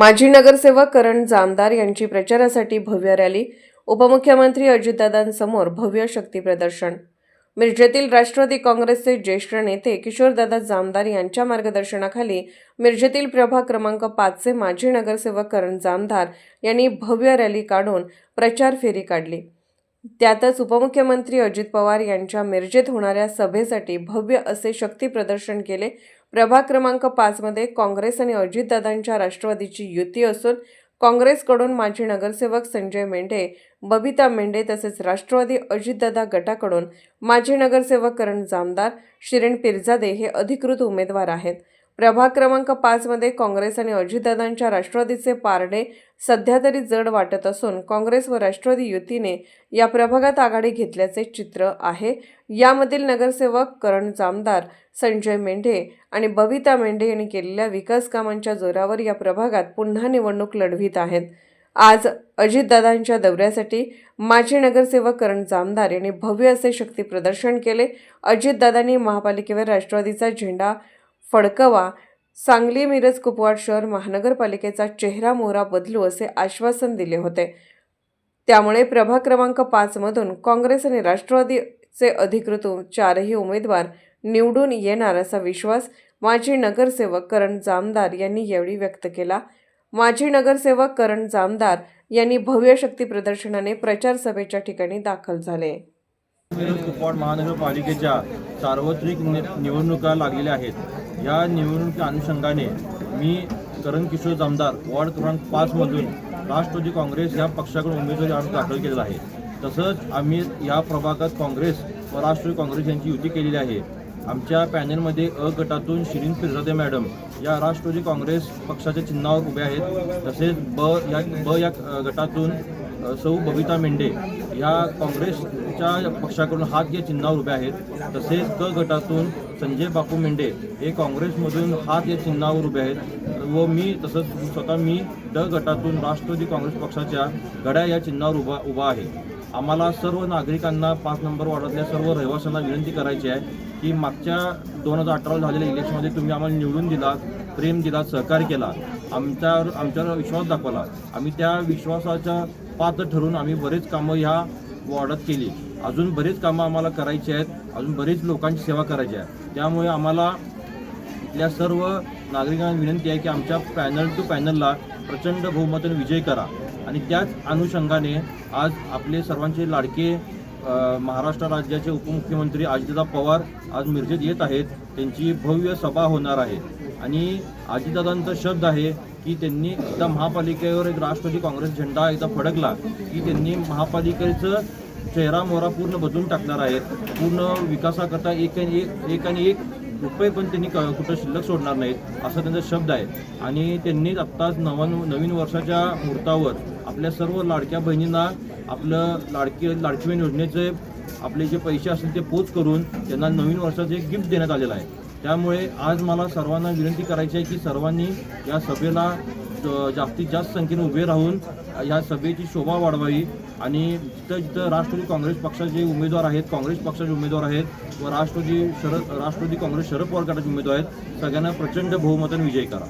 माजी नगरसेवक करण जामदार यांची प्रचारासाठी भव्य रॅली उपमुख्यमंत्री अजितदादांसमोर भव्य शक्ती प्रदर्शन. मिरजेतील राष्ट्रवादी काँग्रेसचे ज्येष्ठ नेते किशोरदादा जामदार यांच्या मार्गदर्शनाखाली मिरजेतील प्रभाग क्रमांक पाचचे माजी नगरसेवक करण जामदार यांनी भव्य रॅली काढून प्रचार फेरी काढली. त्यातच उपमुख्यमंत्री अजित पवार यांच्या मिरजेत होणाऱ्या सभेसाठी भव्य असे शक्ती प्रदर्शन केले. प्रभाग क्रमांक पाचमध्ये काँग्रेस आणि अजितदादांच्या राष्ट्रवादीची युती असून काँग्रेसकडून माजी नगरसेवक संजय मेंढे बबिता मेंढे तसेच राष्ट्रवादी अजितदादा गटाकडून माजी नगरसेवक करण जामदार शिरेण पिरजादे हे अधिकृत उमेदवार आहेत. प्रभाग क्रमांक पाचमध्ये काँग्रेस आणि अजितदादांच्या राष्ट्रवादीचे पारडे सध्या तरी जड वाटत असून काँग्रेस व राष्ट्रवादी युतीने या प्रभागात आघाडी घेतल्याचे चित्र आहे. यामधील नगरसेवक करण जामदार संजय मेंढे आणि बबिता मेंढे यांनी केलेल्या विकास कामांच्या जोरावर या प्रभागात पुन्हा निवडणूक लढवित आहेत. आज अजितदादांच्या दौऱ्यासाठी माजी नगरसेवक करण जामदार यांनी भव्य असे शक्ती प्रदर्शन केले. अजितदादांनी महापालिकेवर राष्ट्रवादीचा झेंडा फडकवा सांगली मिरज कुपवाड शहर महानगरपालिकेचा चेहरा मोहरा बदलू असे आश्वासन दिले होते. त्यामुळे प्रभाग क्रमांक पाचमधून काँग्रेस आणि राष्ट्रवादीचे अधिकृत चारही उमेदवार निवडून येणार असा विश्वास माजी नगरसेवक करण जामदार यांनी यावेळी व्यक्त केला. माजी नगरसेवक करण जामदार यांनी भव्य शक्ती प्रदर्शनाने प्रचार सभेच्या ठिकाणी दाखल झाले. कुपवाड महानगरपालिकेच्या सार्वत्रिक निवडणुका लागलेल्या आहेत. या निवडणुकी अनुषंगाने मी करण किशोर जामदार वॉर्ड क्रमांक पाचमधून राष्ट्रवादी काँग्रेस या पक्षाकडून उमेदवारी अर्ज दाखल केलेला आहे. तसंच आम्ही या प्रभागात काँग्रेस व राष्ट्रवादी काँग्रेस यांची युती केलेली आहे. आमच्या पॅनेलमध्ये अ गटातून शिरीन पिरजादे मॅडम या राष्ट्रवादी काँग्रेस पक्षाच्या चिन्हावर उभे आहेत. तसेच ब या ब या गटातून सौ बबिता मेंढे या काँग्रेसच्या पक्षाकडून हात या चिन्हावर उभे आहेत. तसेच क गटातून संजय बापू मेंढे हे काँग्रेसमधून हात या चिन्हावर उभे आहेत. व मी तसंच स्वतः मी ड गटातून राष्ट्रवादी काँग्रेस पक्षाच्या गड्या या चिन्हावर उभा उभा आहे. आम्हाला सर्व नागरिकांना पाच नंबर वॉर्डातल्या सर्व रहिवाशांना विनंती करायची आहे की मागच्या दोन हजार अठरा झालेल्या इलेक्शनमध्ये तुम्ही आम्हाला निवडून दिलात. प्रेम दिला सहकार्य केला आमच्यावर आमच्यावर विश्वास दाखवला. आम्ही त्या विश्वासाच्या पात्र ठरून आम्ही बरेच कामं ह्या वॉर्डात केली. अजून बरेच कामं आम्हाला करायची आहेत. अजून बरीच लोकांची सेवा करायची आहे. त्यामुळे आम्हाला इथल्या सर्व नागरिकांना विनंती आहे की आमच्या पॅनल टू पॅनलला प्रचंड बहुमताने विजय करा. आणि त्याच अनुषंगाने आज आपले सर्वांचे लाडके महाराष्ट्र राज्याचे उपमुख्यमंत्री अजितदा पवार आज मिरजेत येत आहेत. त्यांची भव्य सभा होणार आहे. आणि आजीदादांचा शब्द आहे की त्यांनी एकदा महापालिकेवर एक राष्ट्रवादी काँग्रेस झेंडा एकदा फडकला की त्यांनी महापालिकेचं चेहरा मोहरा पूर्ण बदलून टाकणार आहेत. पूर्ण विकासाकरता एक आणि एक एक आणि एक रुपये पण त्यांनी क- कुठं शिल्लक सोडणार नाहीत असा त्यांचा शब्द आहे. आणि त्यांनी आत्ताच नवन नवीन वर्षाच्या मुहूर्तावर आपल्या सर्व लाडक्या बहिणींना आपलं लाडकी लाडकी बहीण योजनेचे आपले जे पैसे असतील ते पोच करून त्यांना नवीन वर्षाचे एक गिफ्ट देण्यात आलेलं आहे. त्यामुळे आज मला सर्वांना विनंती करायची आहे की सर्वांनी या सभेला जास्तीत जास्त संख्येने उभे राहून या सभेची शोभा वाढवावी. आणि जिथं जिथं राष्ट्रवादी काँग्रेस पक्षाचे उमेदवार आहेत काँग्रेस पक्षाचे उमेदवार आहेत व राष्ट्रवादी शरद राष्ट्रवादी काँग्रेस शरद पवार गटाचे उमेदवार आहेत सगळ्यांना प्रचंड बहुमताने विजय करा.